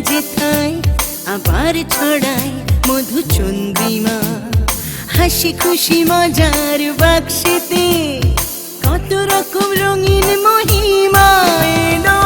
যেথায় আবার ছড়ায় মধু চন্দ্রিমা। হাসি খুশি মজার বাক্সেতে কত রকম রঙিন মহিমা এলো।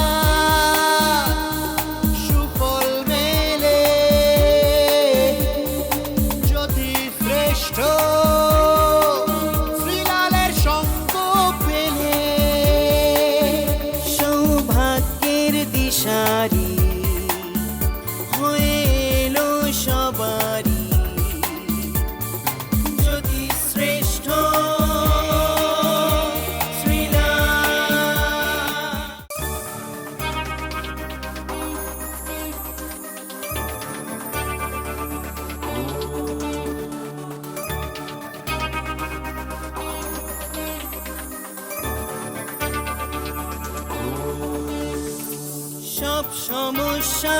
সমস্যা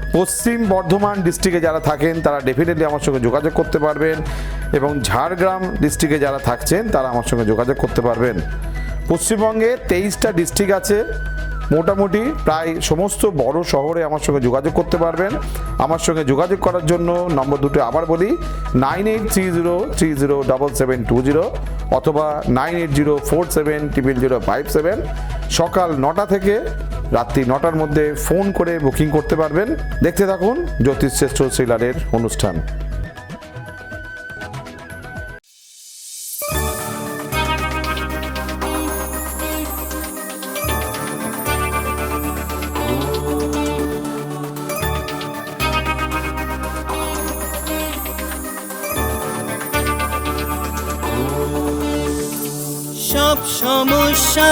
পশ্চিম বর্ধমান ডিস্ট্রিক্টে যারা থাকেন, তারা ডেফিনেটলি আমার সঙ্গে যোগাযোগ করতে পারবেন এবং ঝাড়গ্রাম ডিস্ট্রিক্টে যারা থাকছেন, তারা আমার সঙ্গে যোগাযোগ করতে পারবেন। পশ্চিমবঙ্গে তেইশটা ডিস্ট্রিক্ট আছে, মোটামুটি প্রায় সমস্ত বড় শহরে আমার সঙ্গে যোগাযোগ করতে পারবেন। আমার সঙ্গে যোগাযোগ করার জন্য নম্বর দুটো আবার বলি nine eight three zero three zero double seven two zero অথবা nine eight zero four seven triple zero five seven সকাল নটা থেকে রাত্রি নটার মধ্যে ফোন করে বুকিং করতে পারবেন। দেখতে থাকুন জ্যোতিষ শ্রেষ্ঠ সিলারের অনুষ্ঠান। সব সমস্যা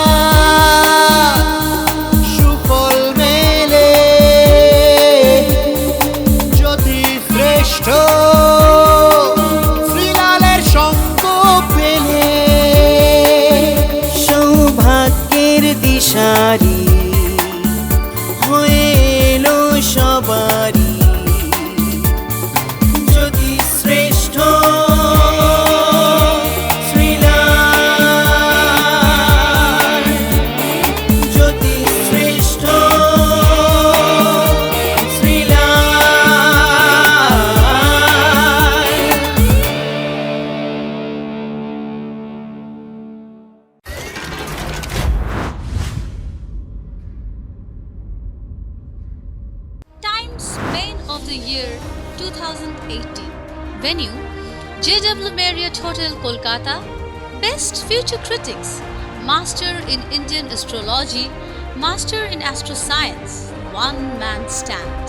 Indian Astrology, Master in Astroscience, One Man Stand.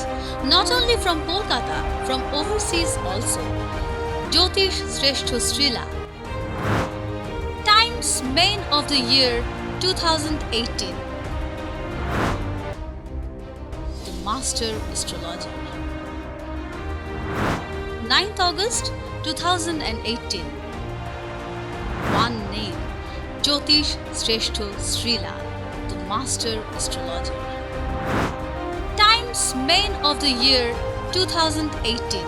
Not only from Kolkata, from overseas also. Jyotish Sreshto Srila. Times Main of the Year 2018. the Master Astrologer. 9th August 2018. One name Jyotish Sreshto Srila, the Master Astrologer. Times Main of the Year 2018.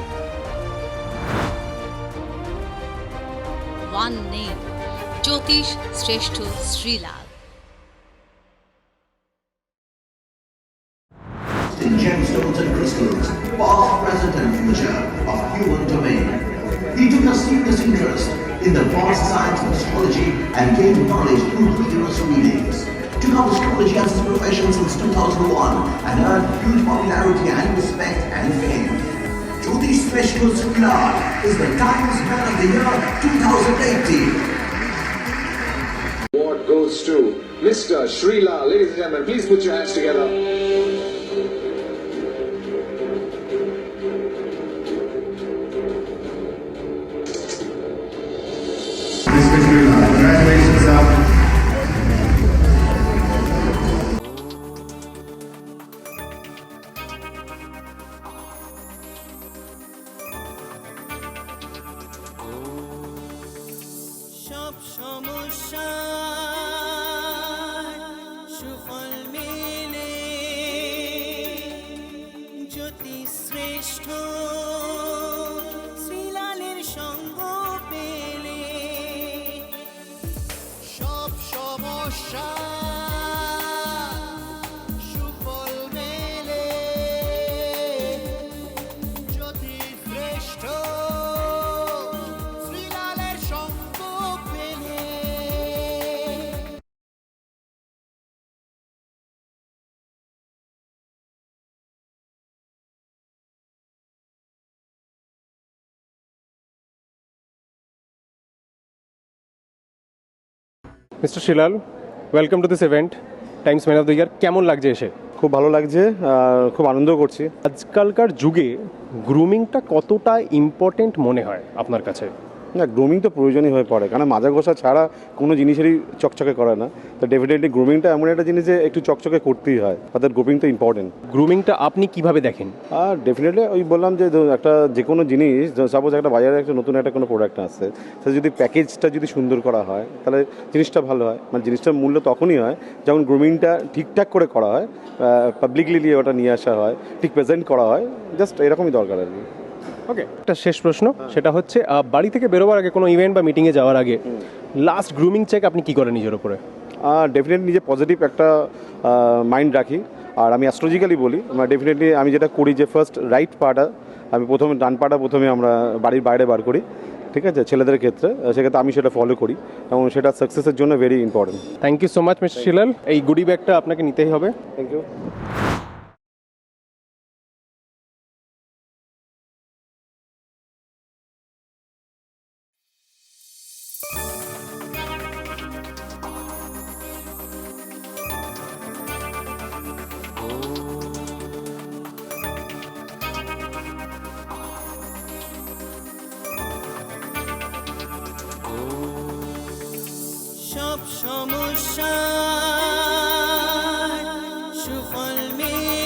One name Jyotish Sreshto Srila. Readings. Took up astrology as his profession since 2001 and earned huge popularity and respect and fame. Jyotish Special Srilar is the Times Man of the Year 2018. Award goes to Mr. Srila. Ladies and gentlemen, please put your hands together. সুফল মেলে। জ্যোতি শ্রেষ্ঠ শ্রীলালের সঙ্গ পেলে। সব সমস্যা mister Shilal welcome to this event Times man of the year কেমন লাগছে এসে? খুব ভালো লাগছে খুব আনন্দ করছি। আজকালকার যুগে গ্রুমিংটা কতটা ইম্পর্টেন্ট মনে হয় আপনার কাছে? না গ্রুমিং তো প্রয়োজনই হয়ে পড়ে। কারণ মাজা ঘষা ছাড়া কোনো জিনিসেরই চকচকে করে না। তো ডেফিনেটলি গ্রুমিংটা এমন একটা জিনিস যে একটু চকচকে করতেই হয়। অর্থাৎ গ্রুমিং তো ইম্পর্টেন্ট গ্রুমিংটা আপনি কীভাবে দেখেন? আর ডেফিনেটলি ওই বললাম যে একটা যে কোনো জিনিস সাপোজ একটা বাজারে একটা নতুন একটা কোনো প্রোডাক্ট আসছে সে যদি প্যাকেজটা যদি সুন্দর করা হয় তাহলে জিনিসটা ভালো হয়। মানে জিনিসটার মূল্য তখনই হয় যখন গ্রুমিংটা ঠিকঠাক করে করা হয় পাবলিকলি নিয়ে ওটা নিয়ে আসা হয় ঠিক প্রেজেন্ট করা হয় জাস্ট এরকমই দরকার আর কি। ওকে একটা শেষ প্রশ্ন সেটা হচ্ছে বাড়ি থেকে বেরোবার আগে কোনো ইভেন্ট বা মিটিংয়ে যাওয়ার আগে লাস্ট গ্রুমিং চেক আপনি কি করেন নিজের উপরে? ডেফিনেটলি নিজে পজিটিভ একটা মাইন্ড রাখি। আর আমি অ্যাস্ট্রোলজিক্যালি বলি আমরা ডেফিনেটলি আমি যেটা করি যে ফার্স্ট রাইট পাটা আমি প্রথমে ডান পাটা প্রথমে আমরা বাড়ির বাইরে বার করি ঠিক আছে? ছেলেদের ক্ষেত্রে সেক্ষেত্রে আমি সেটা ফলো করি এবং সেটা সাকসেসের জন্য very important thank you so much mister Shilal এই গুডি ব্যাগটা আপনাকে নিতেই হবে। থ্যাংক ইউ সুফল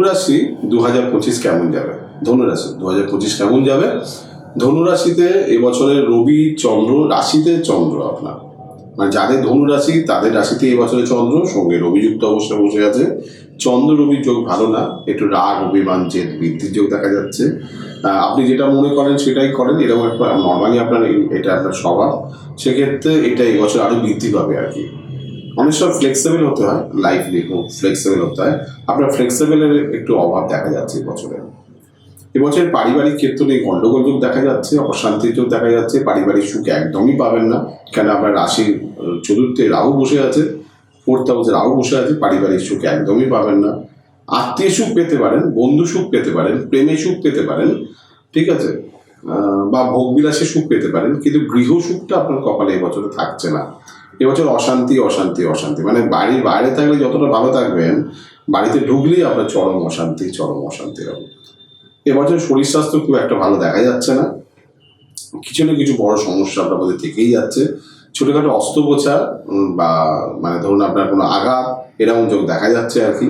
ধনুরাশি দু হাজার পঁচিশ কেমন যাবে? ধনুরাশি দু হাজার পঁচিশ কেমন যাবে? ধনুরাশিতে এবছরে রবি, চন্দ্র, রাশিতে চন্দ্র আপনার। মানে যাদের ধনুরাশি, তাদের রাশিতে এবছরে চন্দ্র, সঙ্গে রবিযুক্ত অবস্থায় বসে আছে। চন্দ্র রবির যোগ ভালো না, একটু রাগ, অভিমান, জেদ, বৃদ্ধির যোগ দেখা যাচ্ছে। আপনি যেটা মনে করেন সেটাই করেন, এরকম একটা নর্মালি আপনার এটা আপনার স্বভাব। সেক্ষেত্রে এটা এবছর আরও বৃদ্ধি পাবে আর কি। অনেক সময় ফ্লেক্সিবল হতে হয় লাইফলি খুব ফ্লেক্সিবল হতে হয়। আপনার ফ্লেক্সিবলের একটু অভাব দেখা যাচ্ছে এবছরে এবছর পারিবারিক ক্ষেত্রে গন্ডগোল যোগ দেখা যাচ্ছে, অশান্তির যোগ দেখা যাচ্ছে, পারিবারিক সুখ একদমই পাবেন না। কেন আপনার রাশির চতুর্থে রাহু বসে আছে ফোর্থ হাউসে রাহু বসে আছে, পারিবারিক সুখ একদমই পাবেন না। আত্মীয় সুখ পেতে পারেন, বন্ধু সুখ পেতে পারেন, প্রেমে সুখ পেতে পারেন, ঠিক আছে? বা ভোগবিলাসে সুখ পেতে পারেন, কিন্তু গৃহ সুখটা আপনার কপালে এবছরে থাকছে না। এবছর অশান্তি অশান্তি অশান্তি। মানে বাড়ির বাইরে থাকলে যতটা ভালো থাকবেন, বাড়িতে ঢুকলেই আপনার চরম অশান্তি চরম অশান্তি হবে এবছর শরীর স্বাস্থ্য খুব একটা ভালো দেখা যাচ্ছে না। কিছু না কিছু বড় সমস্যা আপনার মধ্যে থেকেই যাচ্ছে। ছোটোখাটো অস্ত্রোপচার বা মানে ধরুন আপনার কোনো আঘাত, এরকম যোগ দেখা যাচ্ছে আর কি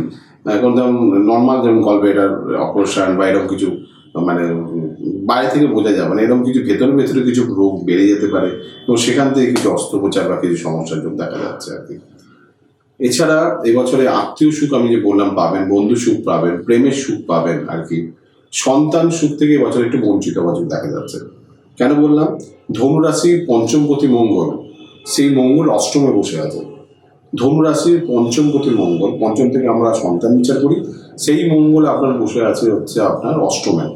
এখন যেমন নর্মাল যেমন গলবেটার অপারেশন বা এরকম কিছু মানে বাইরে থেকে বোঝা যাবে না। এরকম কিছু ভেতরে ভেতরে কিছু রোগ বেড়ে যেতে পারে এবং সেখান থেকে কিছু অস্ত্রোপচার বা কিছু সমস্যার যোগ দেখা যাচ্ছে আর কি। এছাড়া এবছরে আত্মীয় সুখ, আমি যে বললাম, পাবেন, বন্ধু সুখ পাবেন, প্রেমের সুখ পাবেন আর কি। সন্তান সুখ থেকে এবছর একটু বঞ্চিত বছর দেখা যাচ্ছে। কেন বললাম? ধনুরাশির পঞ্চমপতি মঙ্গল, সেই মঙ্গল অষ্টমে বসে আছে। ধনুরাশির পঞ্চম পঞ্চমপতি মঙ্গল। পঞ্চম থেকে আমরা সন্তান বিচার করি। সেই মঙ্গল আপনার বসে আছে হচ্ছে আপনার অষ্টমে।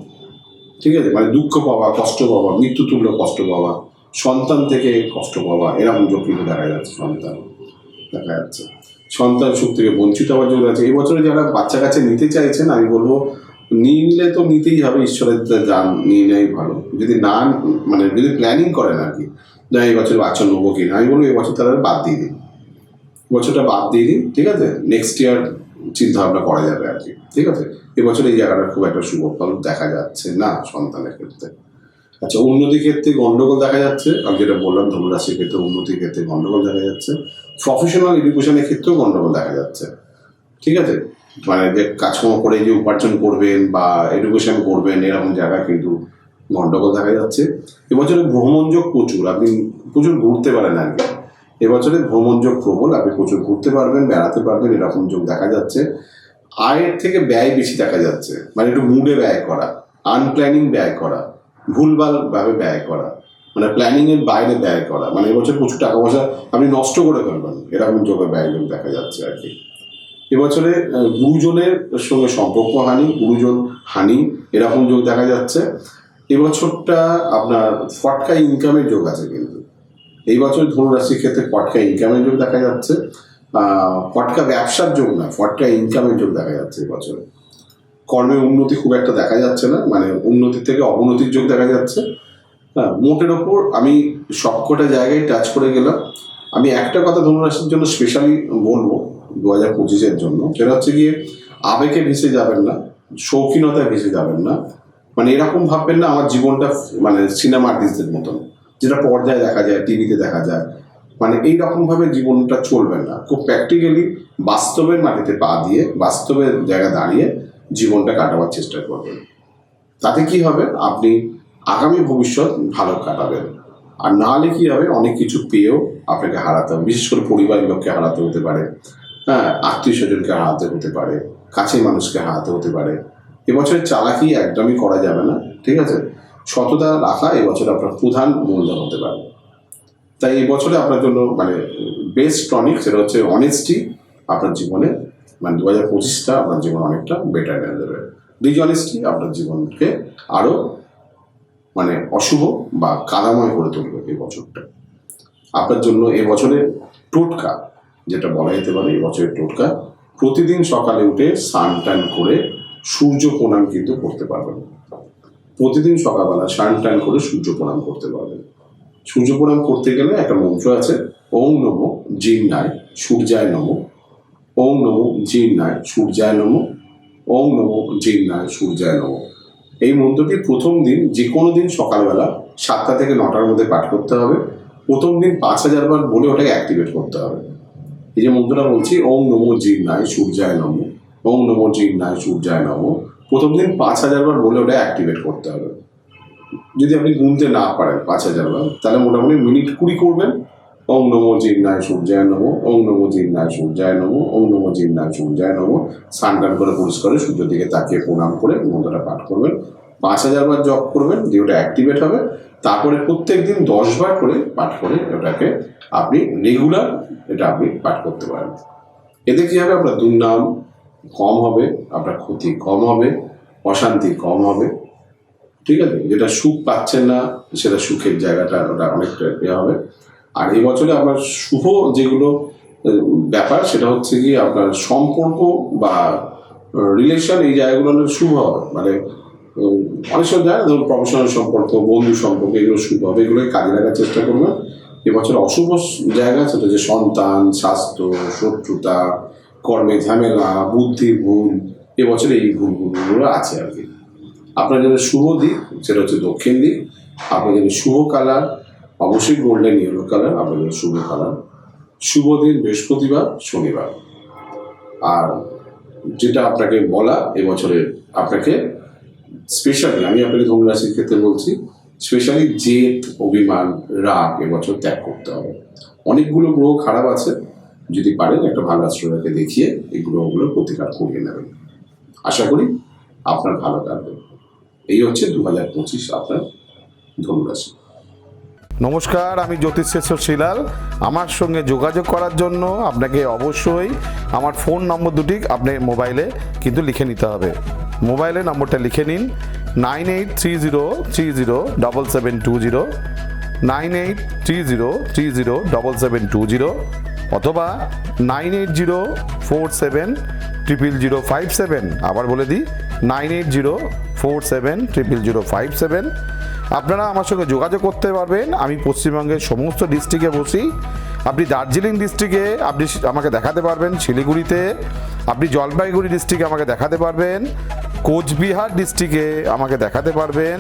ঠিক আছে? মানে দুঃখ পাওয়া, কষ্ট পাওয়া মৃত্যুতুল্য কষ্ট পাওয়া, সন্তান থেকে কষ্ট পাওয়া, এরকম কিন্তু দেখা যাচ্ছে সন্তান। দেখা যাচ্ছে। সন্তান সুখ থেকে বঞ্চিত হওয়ার জন্য আছে। এবছরে যারা বাচ্চা কাছে নিতে চাইছেন, আমি বলব নিলে তো নিতেই হবে, ঈশ্বরের যান নিয়ে নেয় ভালো। যদি না মানে যদি প্ল্যানিং করেন আর কি না এই বছর বাচ্চা নেব কিনা, আমি বলব এবছর তারা বাদ দিয়ে দিন। বছরটা বাদ দিয়ে দিন, ঠিক আছে? নেক্সট ইয়ার চিন্তা ভাবনা করা যাবে আর কি, ঠিক আছে? এবছর এই জায়গাটা খুব একটা শুভ ফল দেখা যাচ্ছে না সন্তানের ক্ষেত্রে। আচ্ছা উন্নতি ক্ষেত্রে গন্ডগোল দেখা যাচ্ছে, আমি যেটা বললাম ধনুরাশির ক্ষেত্রে উন্নতির ক্ষেত্রে গন্ডগোল দেখা যাচ্ছে। প্রফেশনাল এডুকেশনের ক্ষেত্রেও গন্ডগোল দেখা যাচ্ছে, ঠিক আছে? মানে যে কাজকর্ম করে যে উপার্জন করবেন বা এডুকেশন করবেন, এরকম জায়গায় কিন্তু গন্ডগোল দেখা যাচ্ছে। এবছরে ভ্রমণযোগ প্রচুর, আপনি প্রচুর ঘুরতে পারেন আর কি। এবছরে ভ্রমণযোগ প্রবল, আপনি প্রচুর ঘুরতে পারবেন বেড়াতে পারবেন, এরকম যোগ দেখা যাচ্ছে। আয়ের থেকে ব্যয় বেশি দেখা যাচ্ছে মানে একটু মুডে ব্যয় করা আনপ্ল্যানিং ব্যয় করা ভুলভাল ভাবে ব্যয় করা মানে প্ল্যানিং এর বাইরে ব্যয় করা মানে এবছর প্রচুর টাকা পয়সা আপনি নষ্ট করে ফেলবেন, এরকম যোগে ব্যয় যোগ দেখা যাচ্ছে আর কি। এবছরে গুরুজনের সঙ্গে সম্পর্ক হানি, গুরুজন হানি, এরকম যোগ দেখা যাচ্ছে। এবছরটা আপনার ফটকা ইনকামের যোগ আছে কিন্তু। এই বছর ধনুরাশির ক্ষেত্রে ফটকা ইনকামের যোগ দেখা যাচ্ছে। ফটকা ব্যবসার যোগ না ফটকা ইনকামের যোগ দেখা যাচ্ছে এবছরে কর্মে উন্নতি খুব একটা দেখা যাচ্ছে না মানে উন্নতির থেকে অবনতির যোগ দেখা যাচ্ছে। হ্যাঁ মোটের ওপর আমি সবকটা জায়গায় টাচ করে গেলাম। আমি একটা কথা ধনুরাশির জন্য স্পেশালি বলব দু হাজার পঁচিশের জন্য, সেটা হচ্ছে গিয়ে আবেগে ভেসে যাবেন না, শৌখিনতায় ভেসে যাবেন না। মানে এরকম ভাববেন না আমার জীবনটা মানে সিনেমা আর্টিস্টদের মতন। যেটা পর্দায় দেখা যায় টিভিতে দেখা যায় মানে এই ভাবে জীবনটা চলবে না। খুব প্র্যাকটিক্যালি বাস্তবের মাটিতে পা দিয়ে, বাস্তবের জায়গায় দাঁড়িয়ে জীবনটা কাটাবার চেষ্টা করবেন। তাতে কি হবে? আপনি আগামী ভবিষ্যৎ ভালো কাটাবেন। আর না হলে কি হবে? অনেক কিছু পেয়েও আপনাকে হারাতে হবে। বিশেষ করে পরিবারের লোককে হারাতে হতে পারে হ্যাঁ আত্মীয় স্বজনকে হারাতে হতে পারে, কাছের মানুষকে হারাতে হতে পারে। এবছরের চালাকি একদমই করা যাবে না, ঠিক আছে? সততা রাখা এবছর আপনার প্রধান মূলধন হতে পারে। তাই এই বছরে আপনার জন্য মানে বেস্ট টনিক সেটা হচ্ছে অনেস্টি আপনার জীবনে মানে দু হাজার পঁচিশটা আপনার জীবন অনেকটা বেটার এনে দেবে ডিজনেস্টি আপনার জীবনকে আরও মানে অশুভ বা কাদাময় করে তুলবে এই বছরটা। আপনার জন্য এই বছরে টোটকা, যেটা বলা যেতে পারে এই বছরের টোটকা, প্রতিদিন সকালে উঠে স্নান টান করে সূর্য প্রণাম কিন্তু করতে পারবেন। প্রতিদিন সকালবেলা স্নান টান করে সূর্য প্রণাম করতে পারবেন। সূর্য প্রণাম করতে গেলে একটা মন্ত্র আছে, ওং নম জিন্নায় সূর্যায় নম। ওং নম জিন্নায় সূর্যায় নম। ওং নম জিন্নায় সূর্যায় নম। এই মন্ত্রটি প্রথম দিন যে কোনো দিন সকালবেলা সাতটা থেকে নটার মধ্যে পাঠ করতে হবে। প্রথম দিন পাঁচ হাজার বার বলে ওটাকে অ্যাক্টিভেট করতে হবে। এই যে মন্ত্রটা বলছি ওম নমো জিন্নায় সূর্যায় নম। ওং নমো জিন্নায় সূর্যায় নম। প্রথম দিন পাঁচ হাজার বার বলে ওটা অ্যাক্টিভেট করতে হবে। যদি আপনি গুনতে না পারেন পাঁচ হাজার বার, তাহলে মোটামুটি মিনিট কুড়ি করবেন। ওং নমো জিন্নায় সূর্যায় নম। ওং নমো জিন্নায় সূর্যায় নম। ওং নমো জিন্নায় সূর্যায় নম। স্নান টান করে পরিষ্কারে সূর্যের দিকে তাকিয়ে প্রণাম করে মন্ত্রটা পাঠ করবেন। পাঁচ হাজার বার জপ করবেন, দিয়ে ওটা অ্যাক্টিভেট হবে। তারপরে প্রত্যেক দিন দশ বার করে পাঠ করে ওটাকে আপনি রেগুলার এটা আপনি পাঠ করতে পারেন। এতে কি হবে? আপনার দুর্নাম কম হবে, আপনার ক্ষতি কম হবে, অশান্তি কম হবে। ঠিক আছে? যেটা সুখ পাচ্ছেন না, সেটা সুখের জায়গাটা ওটা অনেকটা ইয়ে হবে। আর এই বছরে আপনার শুভ যেগুলো ব্যাপার, সেটা হচ্ছে কি আপনার সম্পর্ক বা রিলেশন এই জায়গাগুলো অনেক শুভ হবে। মানে অনেক যায় না ধরুন প্রফেশনাল সম্পর্ক, বন্ধু সম্পর্ক, এগুলো শুভ হবে এগুলোকে কাজে লাগার চেষ্টা করবেন। এবছর অশুভ জায়গা সেটা যে সন্তান, স্বাস্থ্য, শত্রুতা কর্মে ঝামেলা, বুদ্ধি ভুল, এবছর এই ভুলগুলো আছে আর কি। আপনার যেটা শুভ দিক, সেটা হচ্ছে দক্ষিণ দিক। আপনার যেটা শুভ কালার, অবশ্যই গোল্ডেন ইয়েলো কালার আপনার জন্য শুভ কালার। শুভ দিন বৃহস্পতিবার, শনিবার। আর যেটা আপনাকে বলা, এবছরে আপনাকে স্পেশালি আমি আপনাকে ধনুরাশির ক্ষেত্রে বলছি স্পেশালি জেদ অভিমান, রাগ এবছর ত্যাগ করতে হবে। অনেকগুলো গ্রহ খারাপ আছে যদি পারেন, একটা ভালো অ্যাস্ট্রোলজারকে দেখিয়ে এই গ্রহগুলোর প্রতিকার করিয়ে নেবেন। আশা করি আপনার ভালো কাটবে। এই হচ্ছে দু হাজার পঁচিশ আপনার ধনুরাশি। নমস্কার, আমি জ্যোতিষেশ্বর শিলাল। আমার সঙ্গে যোগাযোগ করার জন্য আপনাকে অবশ্যই আমার ফোন নম্বর দুটি আপনার মোবাইলে কিন্তু লিখে নিতে হবে। মোবাইলে নম্বরটা লিখে নিন nine eight three zero three zero double seven two zero, nine eight three zero three zero double seven two zero. অথবা nine eight zero four seven triple zero five seven, আবার বলে দিই, nine eight zero four seven triple zero five seven. আপনারা আমার সঙ্গে যোগাযোগ করতে পারবেন। আমি পশ্চিমবঙ্গের সমস্ত ডিস্ট্রিক্টে বসি। আপনি দার্জিলিং ডিস্ট্রিক্টে আপনি আমাকে দেখাতে পারবেন। শিলিগুড়িতে, আপনি জলপাইগুড়ি ডিস্ট্রিক্টে আমাকে দেখাতে পারবেন। কোচবিহার ডিস্ট্রিক্টে আমাকে দেখাতে পারবেন।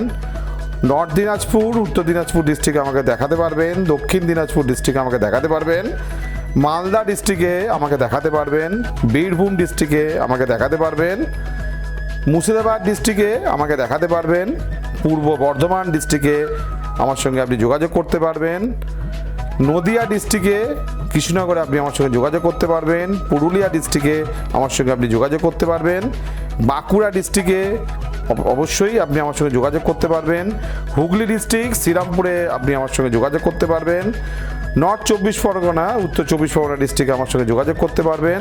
নর্থ দিনাজপুর, উত্তর দিনাজপুর ডিস্ট্রিক্টে আমাকে দেখাতে পারবেন। দক্ষিণ দিনাজপুর ডিস্ট্রিক্টে আমাকে দেখাতে পারবেন। মালদা ডিস্ট্রিক্টে আমাকে দেখাতে পারবেন, বীরভূম ডিস্ট্রিক্টে আমাকে দেখাতে পারবেন, মুর্শিদাবাদ ডিস্ট্রিক্টে আমাকে দেখাতে পারবেন, পূর্ব বর্ধমান ডিস্ট্রিক্টে আমার সঙ্গে আপনি যোগাযোগ করতে পারবেন, নদিয়া ডিস্ট্রিক্টে কৃষ্ণনগরে আপনি আমার সঙ্গে যোগাযোগ করতে পারবেন, পুরুলিয়া ডিস্ট্রিক্টে আমার সঙ্গে আপনি যোগাযোগ করতে পারবেন, বাঁকুড়া ডিস্ট্রিক্টে অবশ্যই আপনি আমার সঙ্গে যোগাযোগ করতে পারবেন। হুগলি ডিস্ট্রিক্ট, শ্রীরামপুরে আপনি আমার সঙ্গে যোগাযোগ করতে পারবেন। নর্থ চব্বিশ পরগনা, উত্তর চব্বিশ পরগনা ডিস্ট্রিক্টে আমার সঙ্গে যোগাযোগ করতে পারবেন।